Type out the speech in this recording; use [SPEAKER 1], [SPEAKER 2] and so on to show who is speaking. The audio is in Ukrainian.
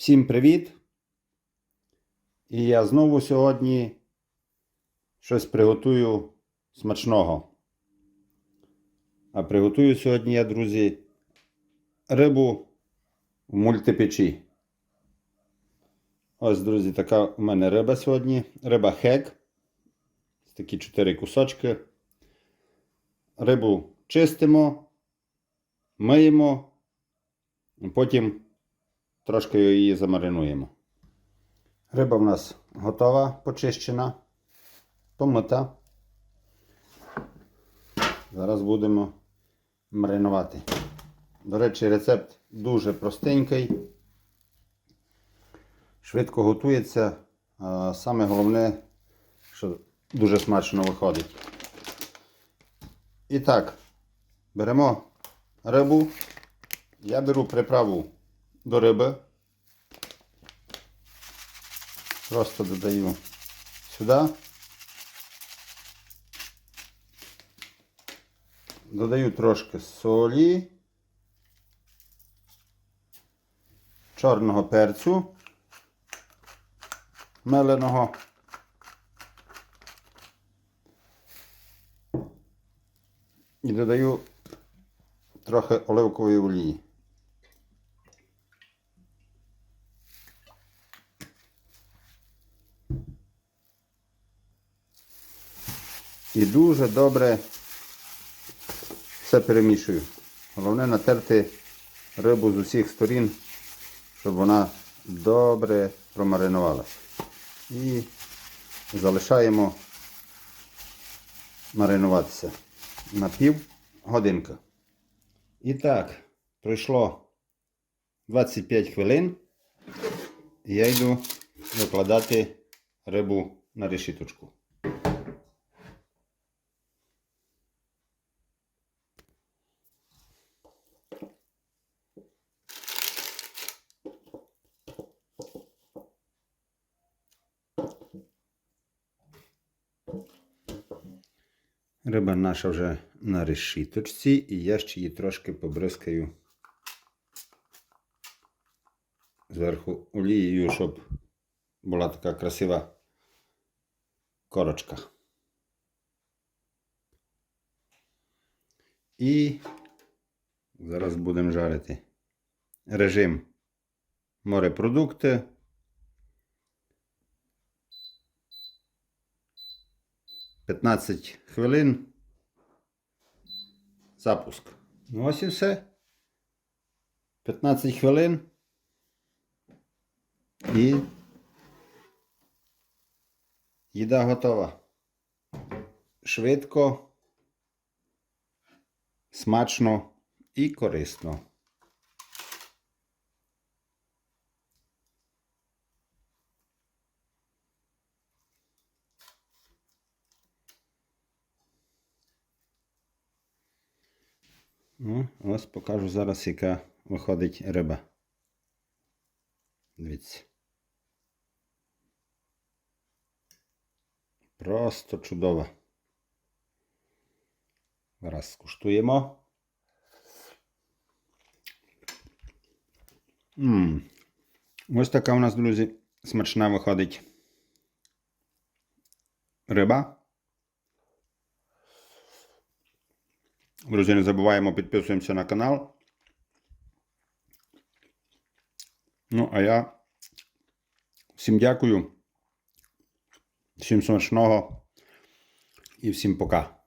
[SPEAKER 1] Всім привіт! І я знову сьогодні щось приготую смачного. А приготую сьогодні я, друзі, рибу в мультипечі. Ось, друзі, така у мене риба сьогодні. Риба хек. Такі чотири кусочки. Рибу чистимо, миємо, потім трошки її замаринуємо. Риба в нас готова, почищена, помита. Зараз будемо маринувати. До речі, рецепт дуже простенький. Швидко готується. А саме головне, що дуже смачно виходить. І так, беремо рибу. Я беру приправу до риби. Просто додаю сюди. Додаю трошки солі, чорного перцю, меленого. І додаю трохи оливкової олії. І дуже добре все перемішую. Головне натерти рибу з усіх сторін, щоб вона добре промаринувалася. І залишаємо маринуватися на пів годинка. І так, пройшло 25 хвилин. Я йду викладати рибу на решіточку. Риба наша вже на решіточці, і я ще її трошки побризкаю зверху олією, щоб була така красива корочка. І зараз будемо жарити режим морепродукти. П'ятнадцять хвилин. Запуск. Ну ось і все. 15 хвилин. І їда готова. Швидко, смачно і корисно. Ну, ось покажу зараз, яка виходить риба. Дивіться. Просто чудово. Зараз скуштуємо. М. Ось така у нас, друзі, смачна виходить риба. Друзі, не забуваємо, підписуємося на канал. Ну, а я всім дякую. Всім смачного і всім пока.